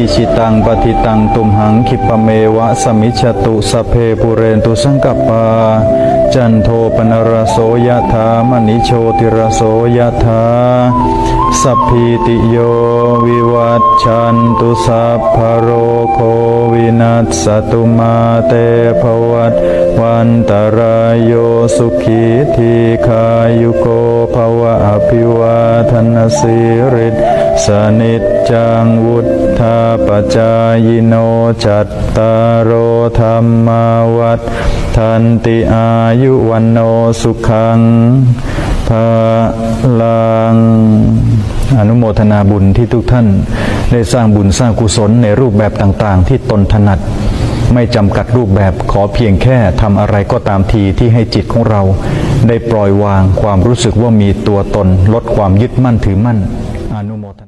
อิชิตังปฏิตังตุมหังคิปะเมวะสมิจฉตุสเพปุเรนตุสังกปปาจันโทปนรโสยะถามณิโชติรโสยะถาสัพพิติโยวิวัตชันตุสัพพะโรโควินัสสตุมาเตภวัตวันตรายโยสุขีทีขายุโกภวะอภิวา ทนสิริสนิจจังวุธาปจายโนจัตตารโอธรรมาวัฏทันติอายุวันโนสุขังภาลังอนุโมทนาบุญที่ทุกท่านได้สร้างบุญสร้างกุศลในรูปแบบต่างๆ ที่ตนถนัด ไม่จำกัดรูปแบบขอเพียงแค่ทำอะไรก็ตามทีที่ให้จิตของเรา ได้ปล่อยวางความรู้สึกว่ามีตัวตนลดความยึดมั่นถือมั่นอนุโมทนา